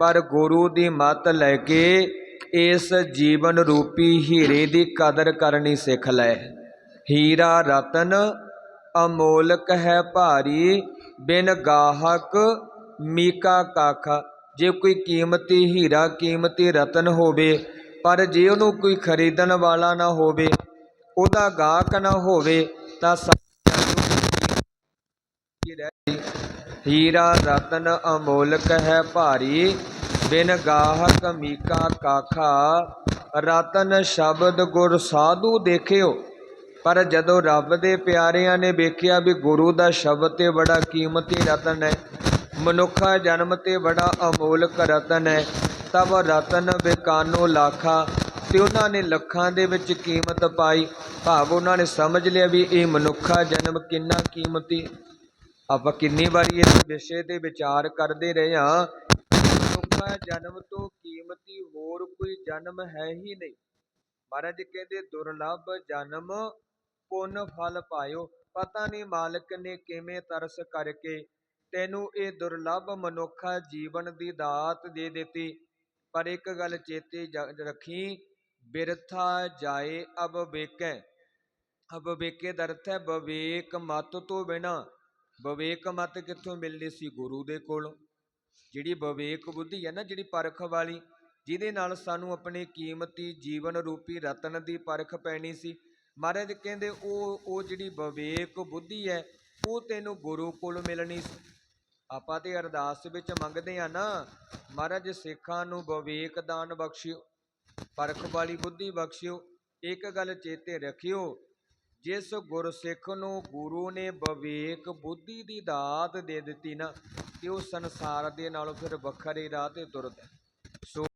ਪਰ ਗੁਰੂ ਦੀ ਮੱਤ ਲੈ ਕੇ ਇਸ ਜੀਵਨ ਰੂਪੀ ਹੀਰੇ ਦੀ ਕਦਰ ਕਰਨੀ ਸਿੱਖ ਲੈ। ਹੀਰਾ ਰਤਨ ਅਮੋਲਕ ਹੈ ਭਾਰੀ, ਬਿਨ ਗਾਹਕ ਮੀਕਾ ਕਾਖਾ। ਜੇ ਕੋਈ ਕੀਮਤੀ ਹੀਰਾ, ਕੀਮਤੀ ਰਤਨ ਹੋਵੇ, ਪਰ ਜੇ ਉਹਨੂੰ ਕੋਈ ਖਰੀਦਣ ਵਾਲਾ ਨਾ ਹੋਵੇ, ਉਹਦਾ ਗਾਹਕ ਨਾ ਹੋਵੇ, ਤਾਂ ਹੀਰਾ ਰਤਨ ਅਮੋਲਕ ਹੈ ਭਾਰੀ, ਬਿਨ ਗਾਹਕ ਮੀਕਾ ਕਾਖਾ। ਰਤਨ ਸ਼ਬਦ ਗੁਰ ਸਾਧੂ ਦੇਖਿਓ, ਪਰ ਜਦੋਂ ਰੱਬ ਦੇ ਪਿਆਰਿਆਂ ਨੇ ਵੇਖਿਆ ਵੀ ਗੁਰੂ ਦਾ ਸ਼ਬਦ ਤੇ ਬੜਾ ਕੀਮਤੀ ਰਤਨ ਹੈ, ਮਨੁੱਖਾ ਜਨਮ ਤੇ ਬੜਾ ਅਮੋਲਕ ਰਤਨ ਹੈ, ਤਬ ਰਤਨ ਵਿਕਾਨੋ ਲਾਖਾ। ਤੇ ਉਹਨਾਂ ਨੇ ਲੱਖਾਂ ਦੇ ਵਿੱਚ ਕੀਮਤ ਪਾਈ, ਭਾਵ ਉਹਨਾਂ ਨੇ ਸਮਝ ਲਿਆ ਵੀ ਇਹ ਮਨੁੱਖਾ ਜਨਮ ਕਿੰਨਾ ਕੀਮਤੀ ਆਪਾਂ ਕਿੰਨੀ ਵਾਰੀ ਇਸ ਵਿਸ਼ੇ ਤੇ ਵਿਚਾਰ ਕਰਦੇ ਰਹੇ ਹਾਂ ਮਨੁੱਖਾ ਜਨਮ ਤੋਂ ਕੀਮਤੀ ਹੋਰ ਕੋਈ ਜਨਮ ਹੈ ਹੀ ਨਹੀਂ। ਮਹਾਰਾਜ ਕਹਿੰਦੇ, ਦੁਰਲੱਭ ਜਨਮ ਪੁੰਨ ਫਲ ਪਾਇਓ। ਪਤਾ ਨਹੀਂ ਮਾਲਕ ਨੇ ਕਿਵੇਂ ਤਰਸ ਕਰਕੇ ਤੈਨੂੰ ਇਹ ਦੁਰਲੱਭ ਮਨੁੱਖਾ ਜੀਵਨ ਦੀ ਦਾਤ ਦੇ ਦਿੱਤੀ। ਪਰ ਇੱਕ ਗੱਲ ਚੇਤੇ ਜ- ਰੱਖੀ, ਬਿਰਥਾ ਜਾਏ ਅਬ ਵੇਕੈ ਅਬ ਵੇਕੇ ਦਾ ਅਰਥ ਹੈ ਵਿਵੇਕ ਮਤ ਤੋਂ ਬਿਨਾ। ਵਿਵੇਕ ਮਤ ਕਿੱਥੋਂ ਮਿਲਣੀ ਸੀ ਗੁਰੂ ਦੇ ਕੋਲੋਂ? ਜਿਹੜੀ ਵਿਵੇਕ ਬੁੱਧੀ ਹੈ ਨਾ, ਜਿਹੜੀ ਪਰਖ ਵਾਲੀ, ਜਿਹਦੇ ਨਾਲ ਸਾਨੂੰ ਆਪਣੇ ਕੀਮਤੀ ਜੀਵਨ ਰੂਪੀ ਰਤਨ ਦੀ ਪਰਖ ਪੈਣੀ ਸੀ। ਮਹਾਰਾਜ ਕਹਿੰਦੇ, ਉਹ ਉਹ ਜਿਹੜੀ ਵਿਵੇਕ ਬੁੱਧੀ ਹੈ, ਉਹ ਤੈਨੂੰ ਗੁਰੂ ਕੋਲ ਮਿਲਣੀ ਸੀ। ਆਪਾਂ ਤੇ ਅਰਦਾਸ ਵਿੱਚ ਮੰਗਦੇ ਆ ਨਾ, ਮਹਾਰਾਜ ਸਿੱਖਾਂ ਨੂੰ ਵਿਵੇਕ ਦਾਨ ਬਖਸ਼ਿਓ, ਪਰਖ ਵਾਲੀ ਬੁੱਧੀ ਬਖਸ਼ਿਓ, ਇੱਕ ਗੱਲ ਚੇਤੇ ਰੱਖਿਓ ਜਿਸ ਗੁਰਸਿੱਖ ਨੂੰ ਗੁਰੂ ਨੇ ਵਿਵੇਕ ਬੁੱਧੀ ਦੀ ਦਾਤ ਦੇ ਦਿੱਤੀ ਨਾ, ਤੇ ਉਹ ਸੰਸਾਰ ਦੇ ਨਾਲੋਂ ਫਿਰ ਵੱਖਰੇ ਰਾਹ ਤੇ ਤੁਰਦਾ ਸੋ